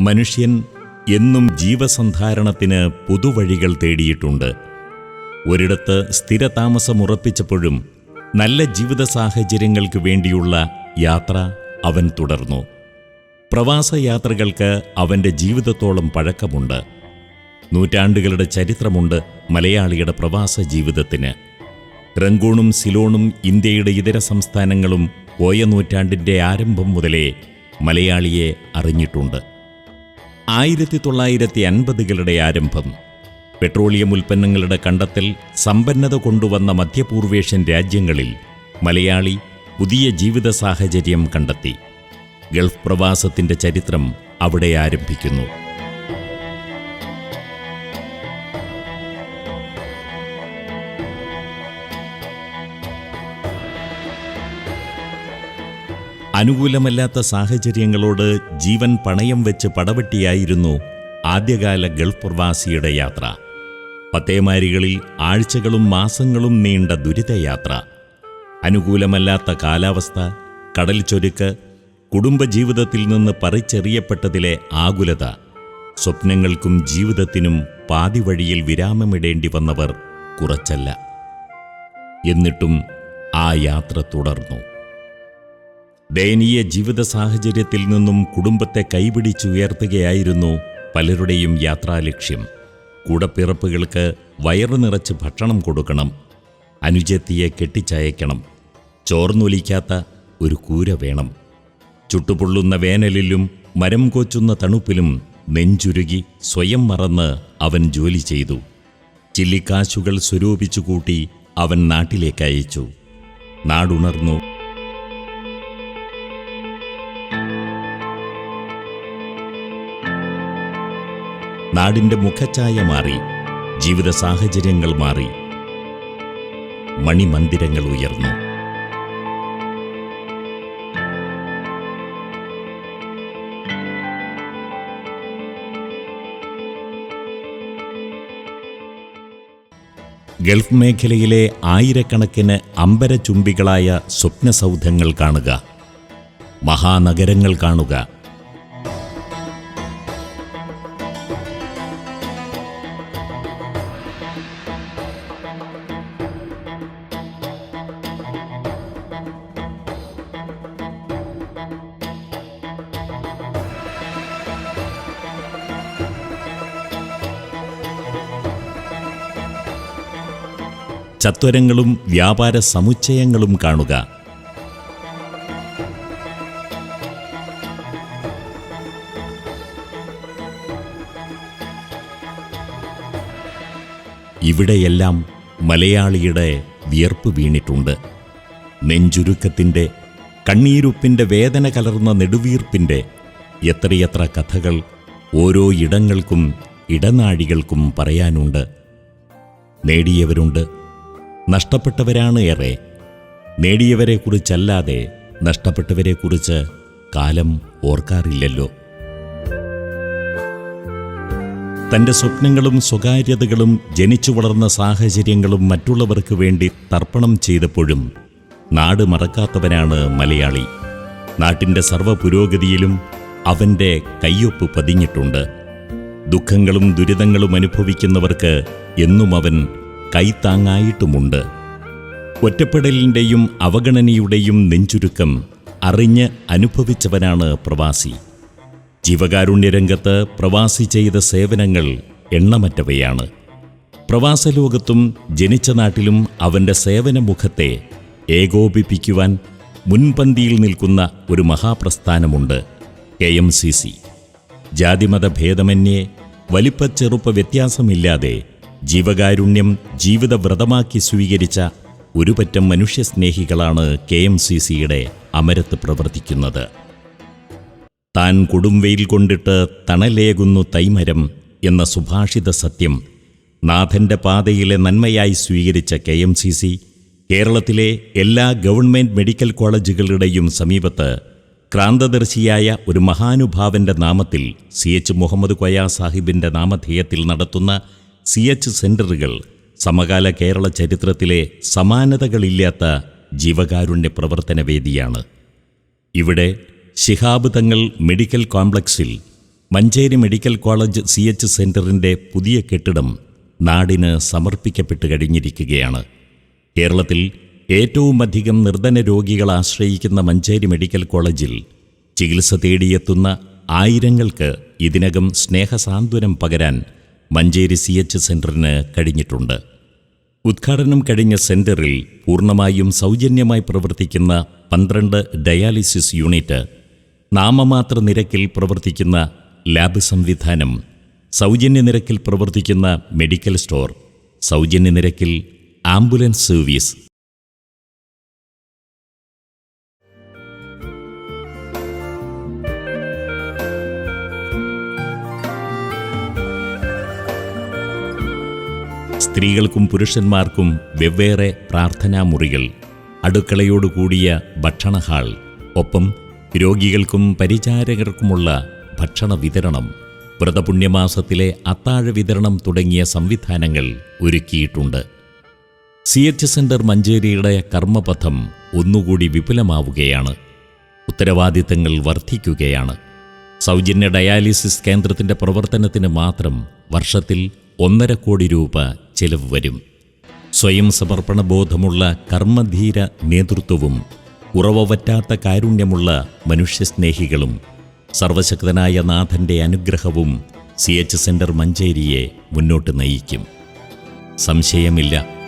മനുഷ്യൻ എന്നും ജീവസന്ധാരണത്തിന് പുതുവഴികൾ തേടിയിട്ടുണ്ട്. ഒരിടത്ത് സ്ഥിരതാമസമുറപ്പിച്ചപ്പോഴും നല്ല ജീവിത സാഹചര്യങ്ങൾക്ക് വേണ്ടിയുള്ള യാത്ര അവൻ തുടർന്നു. പ്രവാസയാത്രകൾക്ക് അവന്റെ ജീവിതത്തോളം പഴക്കമുണ്ട്. നൂറ്റാണ്ടുകളുടെ ചരിത്രമുണ്ട് മലയാളിയുടെ പ്രവാസ ജീവിതത്തിന്. റംഗൂണും സിലോണും ഇന്ത്യയുടെ ഇതര സംസ്ഥാനങ്ങളും പോയ നൂറ്റാണ്ടിന്റെ ആരംഭം മുതലേ മലയാളിയെ അറിഞ്ഞിട്ടുണ്ട്. ആയിരത്തി തൊള്ളായിരത്തി അൻപതുകളുടെ ആരംഭം. പെട്രോളിയം ഉൽപ്പന്നങ്ങളുടെ കണ്ടെത്തൽ സമ്പന്നത കൊണ്ടുവന്ന മധ്യപൂർവേഷ്യൻ രാജ്യങ്ങളിൽ മലയാളി പുതിയ ജീവിത സാഹചര്യം കണ്ടെത്തി. ഗൾഫ് പ്രവാസത്തിന്റെ ചരിത്രം അവിടെ ആരംഭിക്കുന്നു. അനുകൂലമല്ലാത്ത സാഹചര്യങ്ങളോട് ജീവൻ പണയം വെച്ച് പടവെട്ടിയായിരുന്നു ആദ്യകാല ഗൾഫ് പ്രവാസിയുടെ യാത്ര. പത്തേമാരികളിൽ ആഴ്ചകളും മാസങ്ങളും നീണ്ട ദുരിതയാത്ര. അനുകൂലമല്ലാത്ത കാലാവസ്ഥ കടൽ ചൊരുക്ക് കുടുംബജീവിതത്തിൽ നിന്ന് പറിച്ചെറിയപ്പെട്ടതിലെ ആകുലത സ്വപ്നങ്ങൾക്കും ജീവിതത്തിനും പാതി വഴിയിൽ വിരാമമിടേണ്ടി വന്നവർ കുറച്ചല്ല. എന്നിട്ടും ആ യാത്ര തുടർന്നു. ദയനീയ ജീവിത സാഹചര്യത്തിൽ നിന്നും കുടുംബത്തെ കൈപിടിച്ചുയർത്തുകയായിരുന്നു പലരുടെയും യാത്രാലക്ഷ്യം. കൂടപ്പിറപ്പുകൾക്ക് വയറു നിറച്ച് ഭക്ഷണം കൊടുക്കണം. അനുജത്തിയെ കെട്ടിച്ചയക്കണം. ചോർന്നൊലിക്കാത്ത ഒരു കൂര വേണം. ചുട്ടുപൊള്ളുന്ന വേനലിലും മരം കോച്ചുന്ന തണുപ്പിലും നെഞ്ചുരുകി സ്വയം മറന്ന് അവൻ ജോലി ചെയ്തു. ചില്ലിക്കാശുകൾ സ്വരൂപിച്ചു കൂട്ടി അവൻ നാട്ടിലേക്ക് അയച്ചു. നാടുണർന്നു നാടിന്റെ മുഖഛായ മാറി ജീവിത സാഹചര്യങ്ങൾ മാറി മണിമന്ദിരങ്ങൾ ഉയർന്നു. ഗൾഫ് മേഖലയിലെ ആയിരക്കണക്കിന് അമ്പരചുംബികളായ സ്വപ്നസൗധങ്ങൾ കാണുക മഹാനഗരങ്ങൾ കാണുക ചത്വരങ്ങളും വ്യാപാര സമുച്ചയങ്ങളും കാണുക. ഇവിടെയെല്ലാം മലയാളിയുടെ വിയർപ്പ് വീണിട്ടുണ്ട്. നെഞ്ചുരുക്കത്തിന്റെ കണ്ണീരുപ്പിന്റെ വേദന കലർന്ന നെടുവീർപ്പിന്റെ എത്രയെത്ര കഥകൾ ഓരോ ഇടങ്ങൾക്കും ഇടനാഴികൾക്കും പറയാനുണ്ട്. നേടിയവരുണ്ട് നഷ്ടപ്പെട്ടവരാണ് ഏറെ. നേടിയവരെക്കുറിച്ചല്ലാതെ നഷ്ടപ്പെട്ടവരെക്കുറിച്ച് കാലം ഓർക്കാറില്ലല്ലോ. തന്റെ സ്വപ്നങ്ങളും സ്വകാര്യതകളും ജനിച്ചു വളർന്ന സാഹചര്യങ്ങളും മറ്റുള്ളവർക്ക് വേണ്ടി തർപ്പണം ചെയ്തപ്പോഴും നാട് മറക്കാത്തവനാണ് മലയാളി. നാട്ടിന്റെ സർവ പുരോഗതിയിലും അവന്റെ കയ്യൊപ്പ് പതിഞ്ഞിട്ടുണ്ട്. ദുഃഖങ്ങളും ദുരിതങ്ങളും അനുഭവിക്കുന്നവർക്ക് എന്നും അവൻ കൈത്താങ്ങായിട്ടുമുണ്ട്. ഒറ്റപ്പെടലിന്റെയും അവഗണനയുടെയും നെഞ്ചുരുക്കം അറിഞ്ഞ് അനുഭവിച്ചവനാണ് പ്രവാസി. ജീവകാരുണ്യരംഗത്ത് പ്രവാസി ചെയ്ത സേവനങ്ങൾ എണ്ണമറ്റവയാണ്. പ്രവാസലോകത്തും ജനിച്ച നാട്ടിലും അവന്റെ സേവനമുഖത്തെ ഏകോപിപ്പിക്കുവാൻ മുൻപന്തിയിൽ നിൽക്കുന്ന ഒരു മഹാപ്രസ്ഥാനമുണ്ട് കെ എം സി സി. ജാതിമത ഭേദമന്യേ വലിപ്പച്ചെറുപ്പ വ്യത്യാസമില്ലാതെ ജീവകാരുണ്യം ജീവിതവ്രതമാക്കി സ്വീകരിച്ച ഒരുപറ്റം മനുഷ്യസ്നേഹികളാണ് കെ എം സി സിയുടെ അമരത്ത് പ്രവർത്തിക്കുന്നത്. താൻ കൊടുംവെയിൽ കൊണ്ടിട്ട് തണലേകുന്നു തൈമരം എന്ന സുഭാഷിത സത്യം നാഥന്റെ പാതയിലെ നന്മയായി സ്വീകരിച്ച കെ എം സി സി കേരളത്തിലെ എല്ലാ ഗവൺമെന്റ് മെഡിക്കൽ കോളേജുകളുടെയും സമീപത്ത് ക്രാന്തദർശിയായ ഒരു മഹാനുഭാവന്റെ നാമത്തിൽ സി എച്ച് മുഹമ്മദ് കൊയ സാഹിബിന്റെ നാമധേയത്തിൽ നടത്തുന്ന സി എച്ച് സെന്ററുകൾ സമകാല കേരള ചരിത്രത്തിലെ സമാനതകളില്ലാത്ത ജീവകാരുണ്യ പ്രവർത്തന വേദിയാണ് ഇവിടെ ശിഹാബ് തങ്ങൾ മെഡിക്കൽ കോംപ്ലക്സിൽ Manjeri medical college C H സെന്ററിന്റെ പുതിയ കെട്ടിടം നാടിന് സമർപ്പിക്കപ്പെട്ട് കഴിഞ്ഞിരിക്കുകയാണ്. കേരളത്തിൽ ഏറ്റവും അധികം നിർധന രോഗികൾ ആശ്രയിക്കുന്ന മഞ്ചേരി മെഡിക്കൽ കോളേജിൽ ചികിത്സ തേടിയെത്തുന്ന ആയിരങ്ങൾക്ക് ഇതിനകം സ്നേഹസാന്ത്വനം പകരാൻ മഞ്ചേരി സി എച്ച് സെന്ററിന് കഴിഞ്ഞിട്ടുണ്ട്. ഉദ്ഘാടനം കഴിഞ്ഞ സെന്ററിൽ പൂർണമായും സൗജന്യമായി പ്രവർത്തിക്കുന്ന പന്ത്രണ്ട് ഡയാലിസിസ് യൂണിറ്റ് നാമമാത്ര നിരക്കിൽ പ്രവർത്തിക്കുന്ന ലാബ് സംവിധാനം സൗജന്യ നിരക്കിൽ പ്രവർത്തിക്കുന്ന മെഡിക്കൽ സ്റ്റോർ സൗജന്യ നിരക്കിൽ ആംബുലൻസ് സർവീസ് സ്ത്രീകൾക്കും പുരുഷന്മാർക്കും വെവ്വേറെ പ്രാർത്ഥനാ മുറികൾ അടുക്കളയോടുകൂടിയ ഭക്ഷണ ഹാൾ ഒപ്പം രോഗികൾക്കും പരിചാരകർക്കുമുള്ള ഭക്ഷണ വിതരണം വ്രതപുണ്യമാസത്തിലെ അത്താഴ വിതരണം തുടങ്ങിയ സംവിധാനങ്ങൾ ഒരുക്കിയിട്ടുണ്ട്. സി എച്ച് സെന്റർ മഞ്ചേരിയുടെ കർമ്മപഥം ഒന്നുകൂടി വിപുലമാവുകയാണ്. ഉത്തരവാദിത്തങ്ങൾ വർദ്ധിക്കുകയാണ്. സൗജന്യ ഡയാലിസിസ് കേന്ദ്രത്തിന്റെ പ്രവർത്തനത്തിന് മാത്രം വർഷത്തിൽ ഒന്നര കോടി രൂപ ചെലവ് വരും. സ്വയം സമർപ്പണ ബോധമുള്ള കർമ്മധീര നേതൃത്വവും ഉറവവറ്റാത്ത കാരുണ്യമുള്ള മനുഷ്യസ്നേഹികളും സർവശക്തനായ നാഥന്റെ അനുഗ്രഹവും സി എച്ച് സെന്റർ മഞ്ചേരിയെ മുന്നോട്ട് നയിക്കും. സംശയമില്ല.